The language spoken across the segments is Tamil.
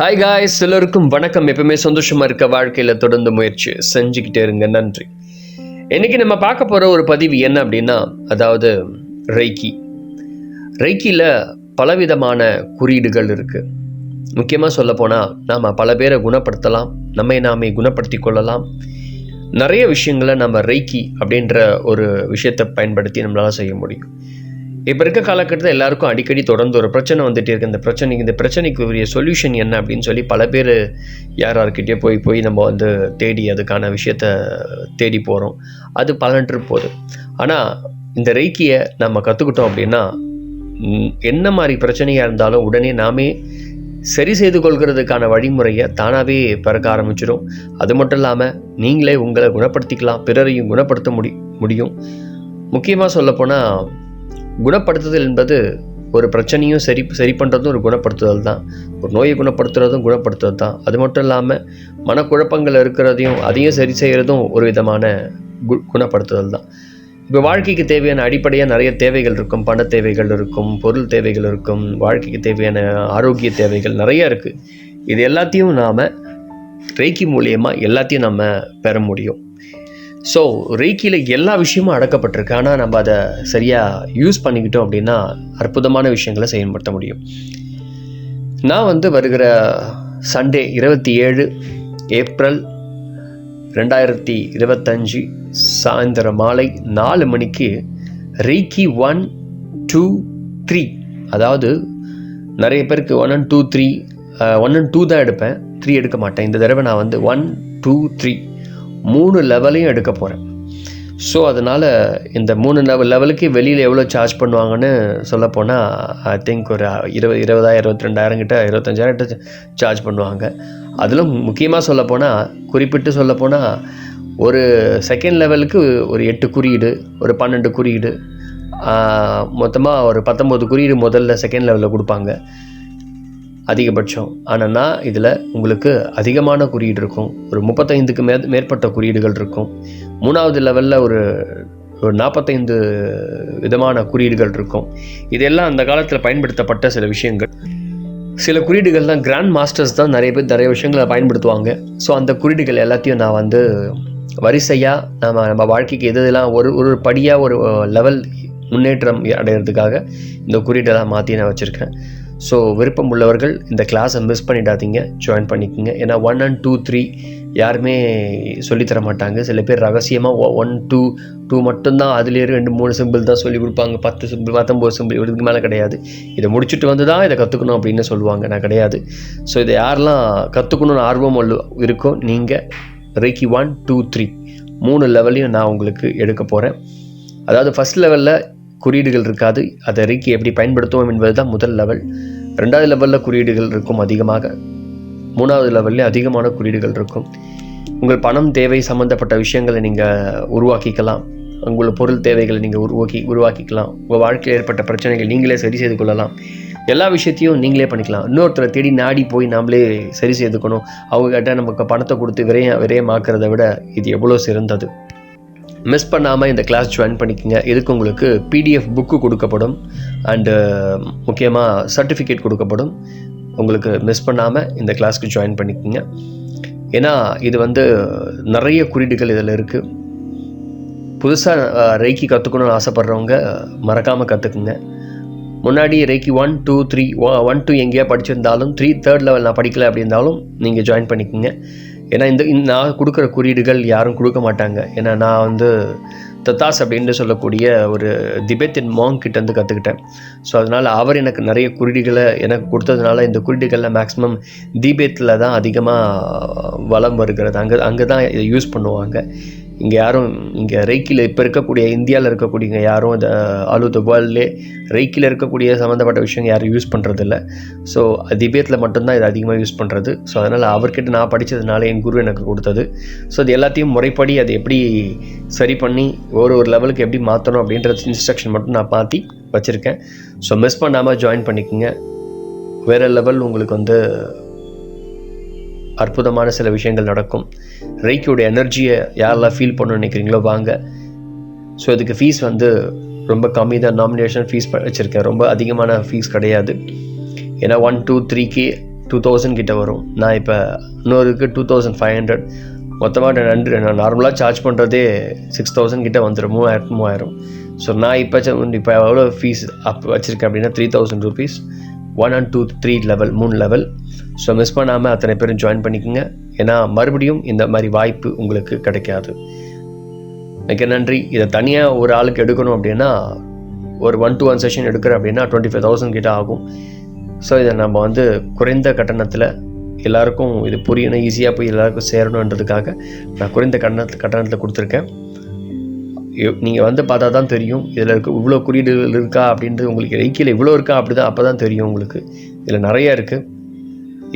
ஹாய் காய்ஸ் எல்லோருக்கும் வணக்கம். எப்பவுமே சந்தோஷமா இருக்க வாழ்க்கையில தொடர்ந்து முயற்சி செஞ்சுக்கிட்டே இருங்க. நன்றி. இன்னைக்கு நம்ம பார்க்க போற ஒரு பதிவு என்ன அப்படின்னா அதாவது ரைக்கி ரைக்கியில் பலவிதமான குறியீடுகள் இருக்கு. முக்கியமாக சொல்ல போனால் நாம் பல பேரை குணப்படுத்தலாம் நம்மை நாமே குணப்படுத்தி கொள்ளலாம். நிறைய விஷயங்களை நம்ம ரைக்கி அப்படின்ற ஒரு விஷயத்தை பயன்படுத்தி நம்மளால் செய்ய முடியும். இப்போ இருக்க காலகட்டத்தில் எல்லாருக்கும் அடிக்கடி தொடர்ந்து ஒரு பிரச்சனை வந்துகிட்டே இருக்கு. இந்த பிரச்சனைக்கு இந்த பிரச்சனைக்கு உரிய சொல்யூஷன் என்ன அப்படின்னு சொல்லி பல பேர் யார் யார்கிட்டயே போய் போய் நம்ம வந்து தேடி அதுக்கான விஷயத்த தேடி போகிறோம் அது பலன்று போகுது. ஆனால் இந்த ரெய்க்கியை நம்ம கற்றுக்கிட்டோம் அப்படின்னா என்ன மாதிரி பிரச்சனையாக இருந்தாலும் உடனே நாமே சரி செய்து கொள்கிறதுக்கான வழிமுறையை தானாகவே பிறக்க ஆரம்பிச்சிடும் அது மட்டும் இல்லாமல் நீங்களே உங்களை குணப்படுத்திக்கலாம் பிறரையும் குணப்படுத்த முடி முடியும். முக்கியமாக சொல்லப்போனால் குணப்படுத்துதல் என்பது ஒரு பிரச்சனையும் சரி சரி பண்ணுறதும் ஒரு குணப்படுத்துதல் தான். ஒரு நோயை குணப்படுத்துறதும் குணப்படுத்துதல் தான். அது மட்டும் இல்லாமல் மனக்குழப்பங்கள் இருக்கிறதையும் அதையும் சரி செய்கிறதும் ஒரு விதமான கு குணப்படுத்துதல் தான். இப்போ வாழ்க்கைக்கு தேவையான அடிப்படையாக நிறைய தேவைகள் இருக்கும். பண தேவைகள் இருக்கும் பொருள் தேவைகள் இருக்கும் வாழ்க்கைக்கு தேவையான ஆரோக்கிய தேவைகள் நிறைய இருக்குது இது எல்லாத்தையும் நாம் ரேக்கி மூலியமாக எல்லாத்தையும் நம்ம பெற முடியும். ஸோ ரீக்கியில் எல்லா விஷயமும் அடக்கப்பட்டிருக்கு. ஆனால் நம்ம அதை சரியாக யூஸ் பண்ணிக்கிட்டோம் அப்படின்னா அற்புதமான விஷயங்களை செயல்படுத்த முடியும். நான் வந்து வருகிற சண்டே இருபத்தி ஏழு ஏப்ரல் ரெண்டாயிரத்தி இருபத்தஞ்சி சாயந்தரம் மாலை நாலு மணிக்கு ரீக்கி ஒன் டூ த்ரீ அதாவது நிறைய பேருக்கு one and two three one and two தான் எடுப்பேன். த்ரீ எடுக்க மாட்டேன். இந்த தடவை நான் வந்து ஒன் டூ த்ரீ மூணு லெவலையும் எடுக்க போகிறேன் ஸோ அதனால் இந்த மூணு லெவல் லெவலுக்கு வெளியில் எவ்வளோ சார்ஜ் பண்ணுவாங்கன்னு சொல்லப்போனால் ஐ திங்க் ஒரு இருபது இருபதாயிரம் இருபத்தி ரெண்டாயிரம் கிட்ட இருபத்தஞ்சாயிரம் கிட்ட சார்ஜ் பண்ணுவாங்க. அதிலும் முக்கியமாக சொல்லப்போனால் குறிப்பிட்டு சொல்லப்போனால் ஒரு செகண்ட் லெவலுக்கு ஒரு எட்டு குறியீடு ஒரு பன்னெண்டு குறியீடு மொத்தமாக ஒரு பத்தொம்போது குறியீடு முதல்ல செகண்ட் லெவலில் கொடுப்பாங்க. அதிகபட்சம். ஆனால் நான் இதில் உங்களுக்கு அதிகமான குறியீடு இருக்கும். ஒரு முப்பத்தைந்துக்கு மே மேற்பட்ட குறியீடுகள் இருக்கும். மூணாவது லெவலில் ஒரு ஒரு நாற்பத்தைந்து விதமான குறியீடுகள் இருக்கும். இதெல்லாம் அந்த காலத்தில் பயன்படுத்தப்பட்ட சில விஷயங்கள். சில குறியீடுகள் தான் கிராண்ட் மாஸ்டர்ஸ் தான் நிறைய பேர் நிறைய விஷயங்களை பயன்படுத்துவாங்க. ஸோ அந்த குறியீடுகள் எல்லாத்தையும் நான் வந்து வரிசையாக நம்ம நம்ம வாழ்க்கைக்கு எது இதெல்லாம் ஒரு ஒரு படியாக ஒரு லெவல் முன்னேற்றம் அடைகிறதுக்காக இந்த குறியீடெல்லாம் மாற்றி நான் வச்சுருக்கேன். ஸோ விருப்பம் உள்ளவர்கள் இந்த கிளாஸை மிஸ் பண்ணிடாதீங்க. ஜாயின் பண்ணிக்கோங்க. ஏன்னா ஒன் அண்ட் டூ த்ரீ யாருமே சொல்லித்தர மாட்டாங்க. சில பேர் ரகசியமாக ஒன் டூ டூ மட்டும்தான். அதுலேயே ரெண்டு மூணு சிம்பிள் தான் சொல்லி கொடுப்பாங்க. பத்து சிம்பிள் பத்தொம்போது சிம்பிள் இதுக்கு மேலே கிடையாது. இதை முடிச்சுட்டு வந்து தான் இதை கற்றுக்கணும் அப்படின்னு சொல்லுவாங்க. நான் கிடையாது. ஸோ இதை யாரெல்லாம் கற்றுக்கணும்னு ஆர்வம் உள்ள இருக்கோ நீங்கள் ரேக்கி ஒன் டூ த்ரீ மூணு லெவலையும் நான் உங்களுக்கு எடுக்க போகிறேன் அதாவது ஃபஸ்ட் லெவலில் குறியீடுகள் இருக்காது. அதை ரேக்கி எப்படி பயன்படுத்துவோம் என்பது தான் முதல் லெவல் ரெண்டாவது லெவலில் குறியீடுகள் இருக்கும் அதிகமாக. மூணாவது லெவல்லே அதிகமான குறியீடுகள் இருக்கும். உங்கள் பணம் தேவை சம்மந்தப்பட்ட விஷயங்களை நீங்கள் உருவாக்கிக்கலாம். உங்கள் பொருள் தேவைகளை நீங்கள் உருவாக்கி உருவாக்கிக்கலாம். உங்கள் வாழ்க்கையில் ஏற்பட்ட பிரச்சனைகள் நீங்களே சரி செய்து கொள்ளலாம். எல்லா விஷயத்தையும் நீங்களே பண்ணிக்கலாம். இன்னொருத்தரை தேடி நாடி போய் நாமளே சரி செய்துக்கணும். அவங்ககிட்ட நமக்கு பணத்தை கொடுத்து விரைய விரயமாக்குறதை விட இது எவ்வளோ சிறந்தது. மிஸ் பண்ணாமல் இந்த கிளாஸ் ஜாயின் பண்ணிக்கோங்க. இதுக்கு உங்களுக்கு பிடிஎஃப் புக்கு கொடுக்கப்படும். அண்டு முக்கியமாக சர்டிஃபிகேட் கொடுக்கப்படும். உங்களுக்கு மிஸ் பண்ணாமல் இந்த கிளாஸ்க்கு ஜாயின் பண்ணிக்கோங்க. ஏன்னா இது வந்து நிறைய குறியீடுகள் இதில் இருக்குது புதுசாக ரேக்கி கற்றுக்கணும்னு ஆசைப்பட்றவங்க மறக்காமல் கற்றுக்குங்க முன்னாடி reiki one two three one two எங்கேயா படிச்சிருந்தாலும் த்ரீ தேர்ட் லெவல் நான் படிக்கல அப்படி இருந்தாலும் நீங்கள் ஜாயின் பண்ணிக்கோங்க. ஏன்னா இந்த நான் கொடுக்குற குறியீடுகள் யாரும் கொடுக்க மாட்டாங்க. ஏன்னா நான் வந்து தத்தாஸ் அப்படின்னு சொல்லக்கூடிய ஒரு திபெத்தின் மாங் கிட்டேருந்து கற்றுக்கிட்டேன் ஸோ அதனால் அவர் எனக்கு நிறைய குறியீடுகளை எனக்கு கொடுத்ததுனால இந்த குறியீடுகளில் மேக்ஸிமம் திபெத்தில் தான் அதிகமாக வளம் வருகிறது. அங்கே அங்கே தான் இதை யூஸ் பண்ணுவாங்க. இங்கே யாரும் இங்கே ரைக்கில் இப்போ இருக்கக்கூடிய இந்தியாவில் இருக்கக்கூடியங்க யாரும் இந்த ஆல் த வேர்ல்ட்லே ரைக்கில் இருக்கக்கூடிய சம்மந்தப்பட்ட விஷயங்கள் யாரும் யூஸ் பண்ணுறதில்ல ஸோ திபேத்தில் மட்டும்தான் இது அதிகமாக யூஸ் பண்ணுறது ஸோ அதனால் அவர்கிட்ட நான் படித்ததுனால என் குரு எனக்கு கொடுத்தது. ஸோ அது எல்லாத்தையும் முறைப்படி அதை எப்படி சரி பண்ணி ஒரு ஒரு லெவலுக்கு எப்படி மாற்றணும் அப்படின்ற இன்ஸ்ட்ரக்ஷன் மட்டும் நான் மாற்றி வச்சுருக்கேன். ஸோ மிஸ் பண்ணாமல் ஜாயின் பண்ணிக்கோங்க. வேறு லெவல் உங்களுக்கு வந்து அற்புதமான சில விஷயங்கள் நடக்கும். ரெய்க்கியோட எனர்ஜியை யாரெல்லாம் ஃபீல் பண்ணணும்னு நினைக்கிறீங்களோ வாங்க. ஸோ இதுக்கு ஃபீஸ் வந்து ரொம்ப கம்மி தான். நாமினேஷன் ஃபீஸ் வச்சுருக்கேன். ரொம்ப அதிகமான ஃபீஸ் கிடையாது. ஏன்னா ஒன் டூ த்ரீக்கு டூ தௌசண்ட் கிட்டே வரும். நான் இப்போ இன்னொருக்கு டூ தௌசண்ட் ஃபைவ் ஹண்ட்ரட் மொத்தமாக ரெண்டு நான் நார்மலாக சார்ஜ் பண்ணுறதே சிக்ஸ் தௌசண்ட் கிட்ட வந்துடும் மூவாயிரம் மூவாயிரம். ஸோ நான் இப்போ இப்போ எவ்வளோ ஃபீஸ் அப் வச்சுருக்கேன் அப்படின்னா three thousand rupees one and two three level மூணு லெவல் ஸோ மிஸ் பண்ணாமல் அத்தனை பேரும் ஜாயின் பண்ணிக்கோங்க. ஏன்னா மறுபடியும் இந்த மாதிரி வாய்ப்பு உங்களுக்கு கிடைக்காது. மிக நன்றி. இதை தனியாக ஒரு ஆளுக்கு எடுக்கணும் அப்படின்னா ஒரு ஒன் டு ஒன் செஷன் எடுக்கிறேன் அப்படின்னா டுவெண்ட்டி ஃபைவ் தௌசண்ட் கிட்ட ஆகும். ஸோ இதை நம்ம வந்து குறைந்த கட்டணத்தில் எல்லாருக்கும் இது புரியணும் ஈஸியாக போய் எல்லாருக்கும் சேரணுன்றதுக்காக நான் குறைந்த கட்டணத்து கட்டணத்தில் கொடுத்துருக்கேன். நீங்கள் வந்து பார்த்தா தான் தெரியும் இதில் இருக்க இவ்வளோ குறியீடுகள் இருக்கா அப்படின்றது உங்களுக்கு ரைக்கியில் இவ்வளோ இருக்கா அப்படி தான் அப்போ தான் தெரியும் உங்களுக்கு. இதில் நிறைய இருக்குது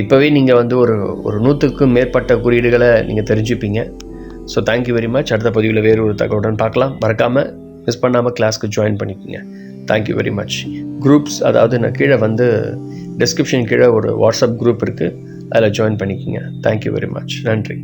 இப்போவே நீங்கள் வந்து ஒரு ஒரு நூற்றுக்கும் மேற்பட்ட குறியீடுகளை நீங்கள் தெரிஞ்சுப்பீங்க. So thank you very much அடுத்த பதிவில் வேறு ஒரு தகவலுடன் பார்க்கலாம். மறக்காமல் மிஸ் பண்ணாமல் கிளாஸ்க்கு ஜாயின் பண்ணிக்கோங்க. தேங்க்யூ வெரி மச் குரூப்ஸ் அதாவது நான் கீழே வந்து டிஸ்கிரிப்ஷன் கீழே ஒரு வாட்ஸ்அப் குரூப் இருக்குது அதில் ஜாயின் பண்ணிக்கோங்க. தேங்க்யூ வெரி மச் நன்றி.